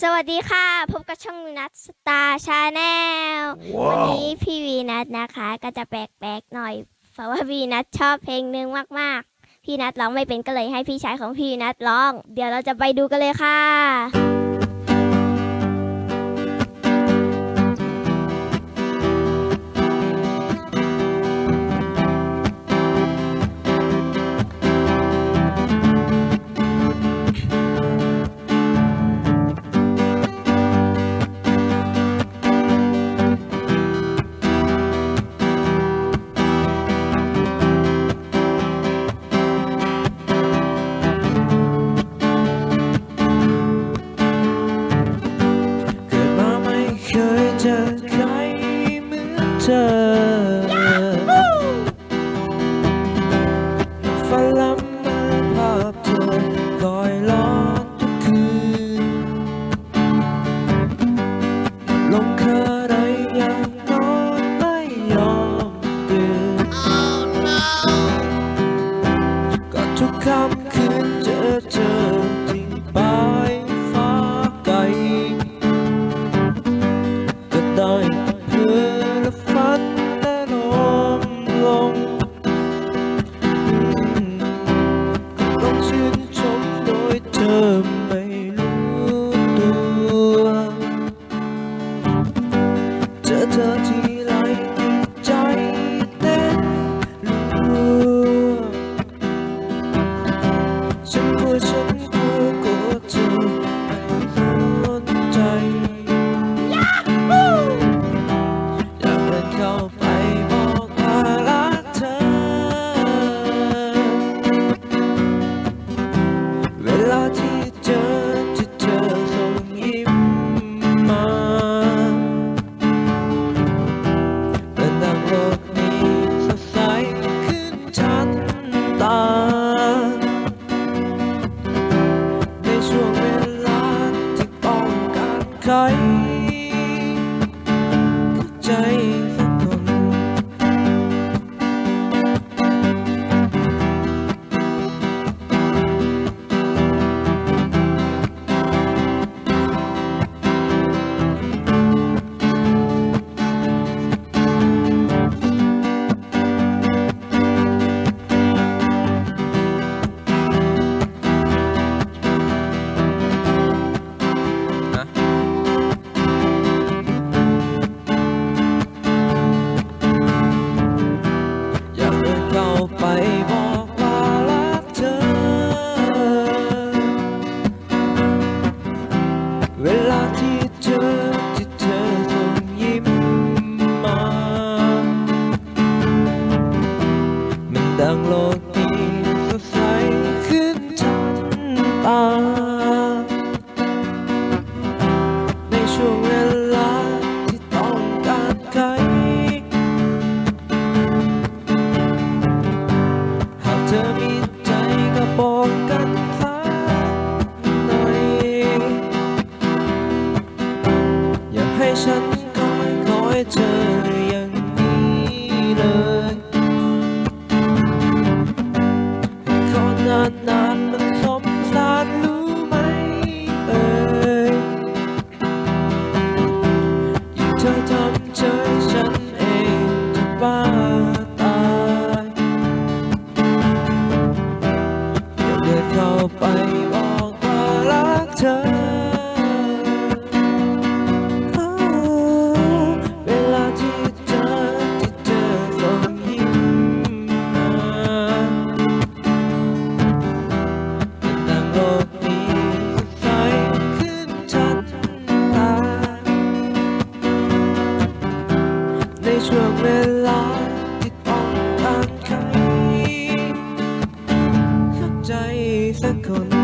สวัสดีค่ะ พบกับช่องนัทสตาร์ชาแนลวันนี้พี่วีนัทนะคะ ก็จะแปลกๆหน่อย เพราะว่าพี่นัทชอบเพลงหนึ่งมากๆ พี่นัทร้องไม่เป็นก็เลยให้พี่ชายของพี่นัทร้อง เดี๋ยวเราจะไปดูกันเลยค่ะ ธอฝันละเมอภาพเธอคอยล้อนทุกคืน ลงคาไรอย่างนอนไม่ยอมตื่นก็ทุกค่ำ เมัน ยิ่ ช่วงเวลาที่ต้องการใครเข้าใจสักคน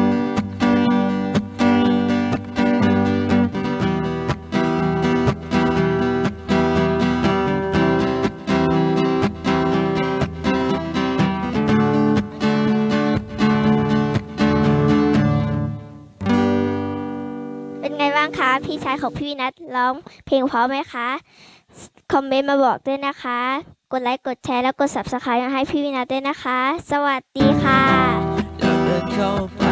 พี่ชายของพี่นัทร้องเพลงเพราะไหมคะ คอมเมนต์มาบอกด้วยนะคะ กดไลค์กดแชร์แล้วกด subscribe ให้พี่วินัทด้วยนะคะ สวัสดีค่ะ